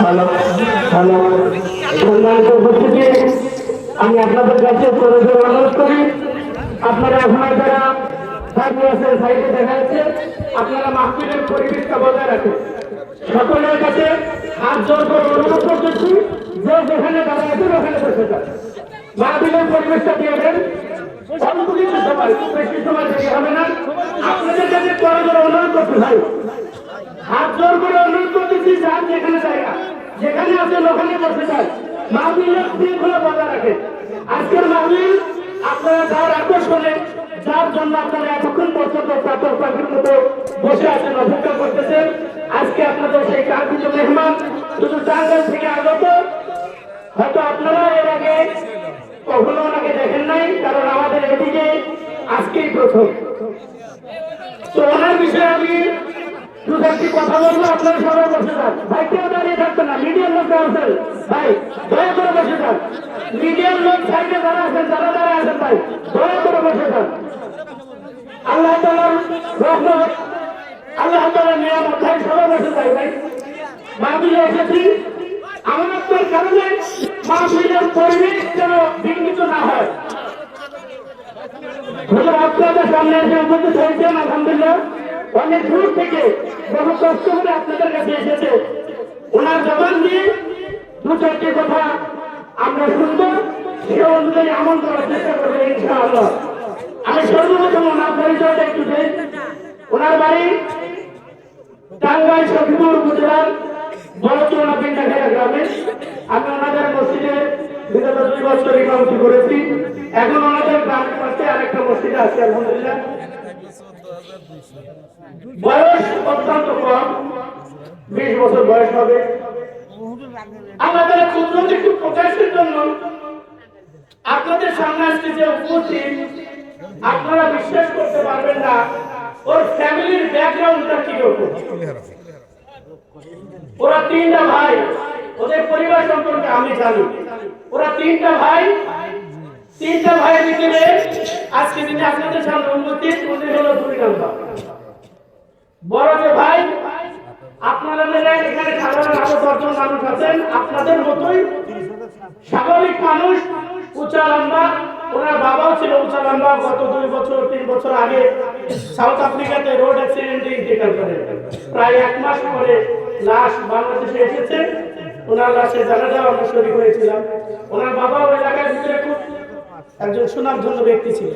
Hello hello আমি আপনাদের কাছে অনুরোধ করি আপনারা আপনার যারা সাইডে আছেন সাইডে দেখা যাচ্ছে আপনারা মাহফিলের পরিবেশটা বজায় রাখেন সকলের কাছে হাত জোর করে অনুরোধ করতেছি যে যেখানে তারা আছেন ওখানে বসে যান মাহফিলের পরিবেশটা দিয়ে দেন হাত জোর করে অনুরোধ করতেছি যান যেখানে জায়গা যেখানে আছেন ওখানে বসে যান মাহবিলের শৃঙ্খলা বজায় রাখেন আজকের মাহবিল আপনারা যার আকর্ষণে যার জন্য আপনারা এতক্ষণ পর্যন্ত চাতক পাখির মতো বসে আছেন অপেক্ষা করতেছেন আজকে আপনাদের সেই কাঙ্ক্ষিত মেহমান শুধু টাঙ্গাইল থেকে আগত হয়তো আপনারা এর কখনো নাই, কারণ আমাদের এদিকে আজকেই প্রথম। তো ওনার বিষয়ে আমি দু চারটি কথা বলব, আপনারা সবাই বসে যান। ভাই, কেউ দাঁড়িয়ে থাকবে না মিডিয়ার লোক আছেন, ভাই, দয়া করে বসে যান। মিডিয়ার লোক সাইডে যারা আছেন, যারা যারা আছেন, ভাই দয়া করে বসে যান আল্লাহ তালার রহমত আল্লাহ তালার নিয়ামত ভাই সবাই বসে যাই ভাই মাহবিলে এসেছি আমার আপনার কারণে মাহবিলের পরিবেশ যেন বিঘ্নিত না হয় হুজুর আপনাদের উপস্থিত হয়েছেন আলহামদুলিল্লাহ। অনেক দূর থেকে বহু কষ্ট করে আপনাদের কাছে এসেছে। ওনার জবান দিয়ে দু চারটি কথা আমরা শুনব, সে অনুযায়ী আমল করার চেষ্টা করব, ইনশাআল্লাহ। আমি সর্বপ্রথম ওনার পরিচয়টা একটু দেই। ওনার বাড়ি টাঙ্গাইল সখীপুর উপজেলার বড় চৌনা পিন্ডাঘেরা গ্রামে। আমি ওনাদের মসজিদে বিগত দুই বছর ইমামতি করেছি। এখন ওনাদের গ্রামের পাশে আরেকটা মসজিদ আছে, আলহামদুলিল্লাহ। বয়স অত্যন্ত কম, বিশ বছর বয়স হবে। আমাদের কুদরত একটু প্রকাশের জন্য আপনাদের সামনে আজকে যে উপস্থিত, আপনারা বিশ্বাস করতে পারবেন না, ওর ফ্যামিলির ব্যাকগ্রাউন্ডটা কি ওরা তিনটা ভাই, ওদের পরিবার সম্পর্কে আমি জানি। ওরা তিনটা ভাই, তিনটা ভাইয়ের ভিতরে আজকে দিনে আপনাদের সামনে উন্নতি উনি হলো দুই নম্বর। বড় যে ভাই আপনারা এখানে সাধারণ আরও দশজন মানুষ আছেন আপনাদের মতোই স্বাভাবিক মানুষ উঁচা লম্বা। ওনার বাবাও ছিল উঁচা লম্বা গত দুই বছর তিন বছর আগে সাউথ আফ্রিকাতে রোড অ্যাক্সিডেন্টে ইন্তেকাল করে। প্রায় এক মাস পরে লাশ বাংলাদেশে এসেছে। ওনার লাশে জানাজা আমরা শরীর হয়েছিলাম। ওনার বাবা ওই এলাকার ভিতরে খুব একজন সুনামধন্য ব্যক্তি ছিল।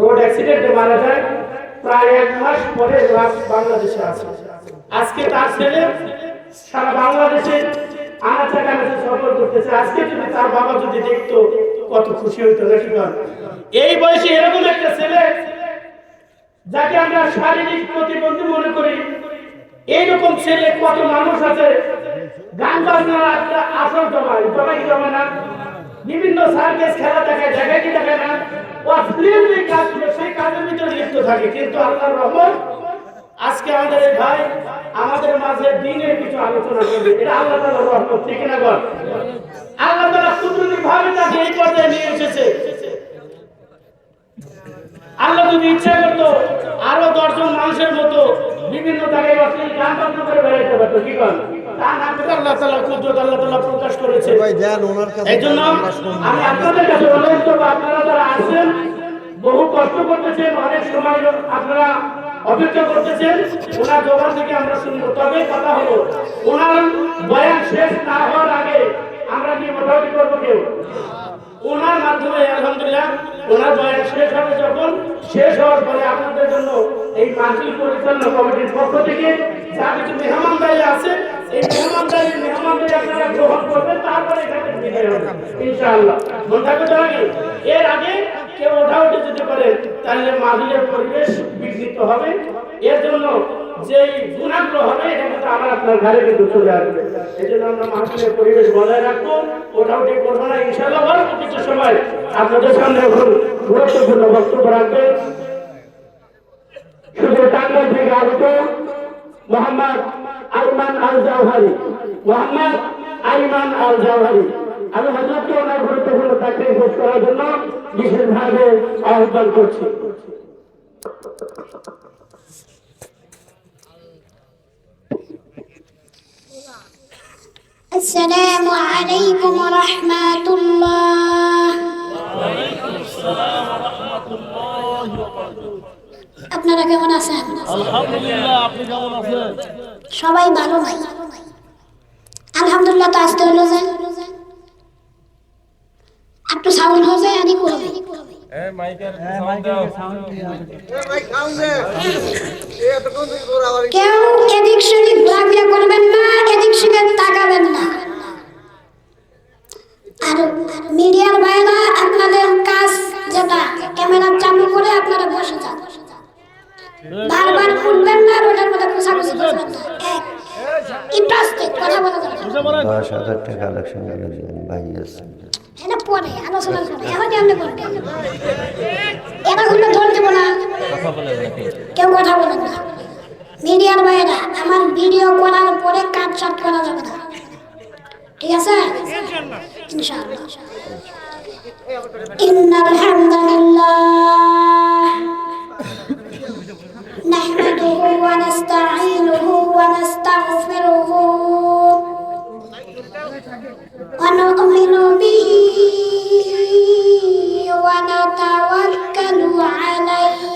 রোড অ্যাক্সিডেন্টে মারা যায়। প্রায় এক মাস পরে বাংলাদেশে আছে। আজকে তার ছেলে সারা বাংলাদেশে আনাচা কানাচে সফর করতেছে। আজকে যদি তার বাবা যদি দেখতো কত খুশি হইতো, নাকি এই বয়সে এরকম একটা ছেলে যাকে আমরা শারীরিক প্রতিবন্ধী মনে করি, এইরকম ছেলে কত মানুষ আছে। গান বাজনার একটা আসর জমায় জমাই জমা না? বিভিন্ন সার্কেস খেলা দেখায় দেখায় কি দেখায় না? রহমত, আজকে আমাদের ভাই, আমাদের মাঝে দিনের কিছু আলোচনা করবে। এটা আল্লাহ রহমত, ঠিক না আল্লাহ তাআলা কুদরতি ভাবে তাকে এই পর্যায়ে নিয়ে এসেছে। আল্লাহ যদি ইচ্ছা করতো, আরও দশজন মানুষের মতো বিভিন্ন জায়গায় অশ্লীল গান করে বেড়াইতে পারতো, কি কর তা না করে আল্লাহ তাআলা কুদরত আল্লাহ তাআলা প্রকাশ করেছে ভাই যান ওনার কাছে আমি আপনাদের কাছে অনুরোধ করব আপনারা যারা আসছেন বহু কষ্ট করতেছেন অনেক সময় আপনারা অপেক্ষা করতেছেন ওনার জবান থেকে আমরা শুনব। তবে কথা হলো ওনার বয়ান শেষ না হওয়ার আগে আমরা কি মোটামুটি করব কেউ? ওনার মাধ্যমে আলহামদুলিল্লাহ ওনার বয়ান শেষ হবে যখন, শেষ হওয়ার পরে আপনাদের জন্য এই মাহফিল পরিচালনা কমিটির পক্ষ থেকে যা কিছু মেহমানদারি আছে, এই মেহমানদারি মেহমানদারি আপনারা গ্রহণ করবেন, তারপরে এখান বিদায় হবে ইনশাআল্লাহ। মনে থাকবে আগে? এর আগে কেউ ওঠা উঠে যেতে পারে তাহলে মাহফিলের পরিবেশ বিঘ্নিত হবে। এর জন্য যে গুণাগ্রহ হবে এটা আপনার ঘরে কিন্তু এই জন্য আমরা পরিবেশ বজায় রাখব। অল্প কিছু সময় আপনাদের সামনে এখন গুরুত্বপূর্ণ বক্তব্য রাখবেন শুধু মোহাম্মদ আইমান আল জাওহারি মোহাম্মদ আইমান আল গুরুত্বপূর্ণ চাকরি করার জন্য বিশেষভাবে আহ্বান করছি। السلام عليكم ورحمة الله আপনারা কেমন আছেন আলহামদুলিল্লাহ আপনি কেমন আছেন সবাই ভালো নাই আলহামদুলিল্লাহ তো আসতে হলো যে একটু সাউন্ড হয়ে আনি করবে কেউ এদিক সেদিক ঘোরাফেরা করবেন না এদিক তাকাবেন না। আর মিডিয়ার বাইরে আপনাদের কাজ যেটা ক্যামেরা চালু করে আপনারা বসে যান। বারবার উঠবেন না ওটার মধ্যে খোঁচাখুচি করবেন না। এক একটু কথা বলা যাবে না। বুঝে বলেন দশ হাজার টাকা কালেকশন ভাই এটা পরে আলোচনা করে এখন কেমনে করবে? এটা কিন্তু ধরে দেবো কেউ কথা বলেন না। মিডিয়ার ভাইয়েরা আমার ভিডিও করার পরে কাট চাট করা যাবে না। ঠিক আছে? ইনশাআল্লাহ। ইন্নাল হামদালিল্লাহ নাহমাদুহু ওয়া নাস্তাঈনুহু ওয়া নাস্তাগফিরুহু। ওয়া নু'মিনু বিহি ওয়া নাতাওয়াক্কালু আলাইহি।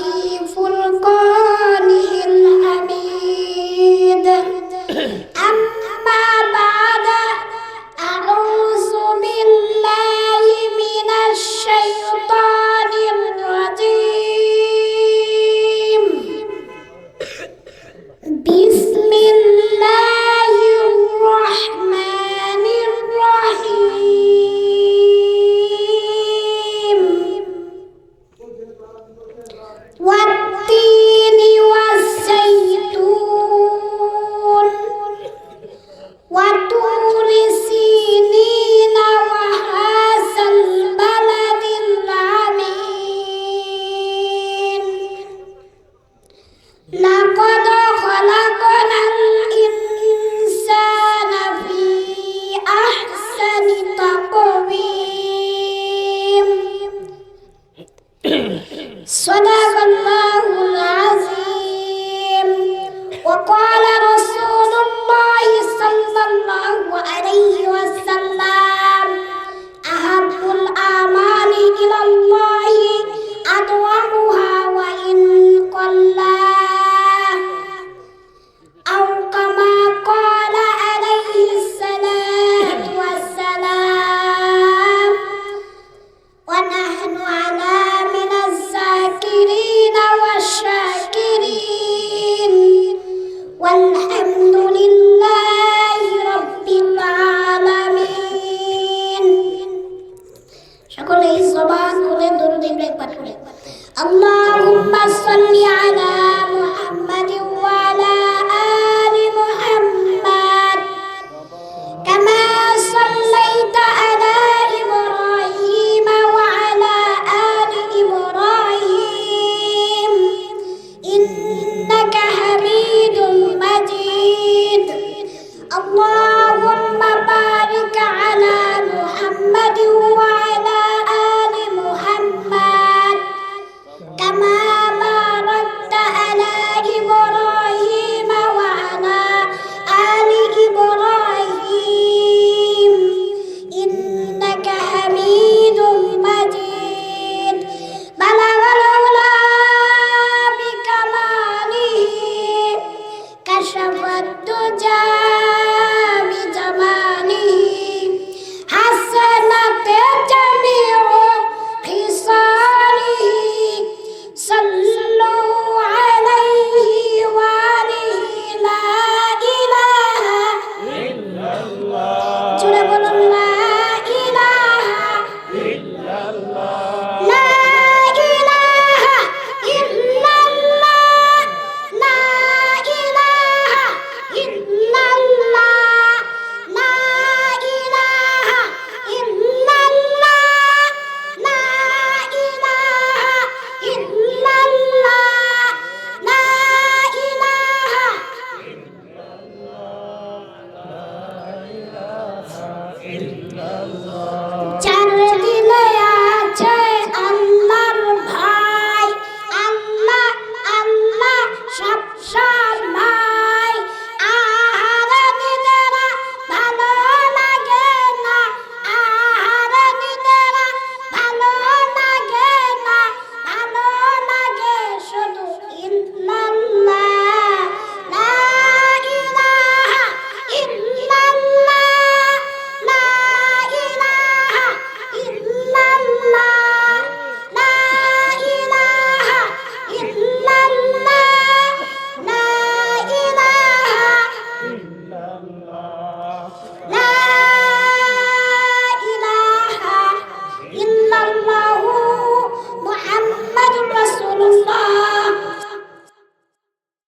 Happy 南瓜灯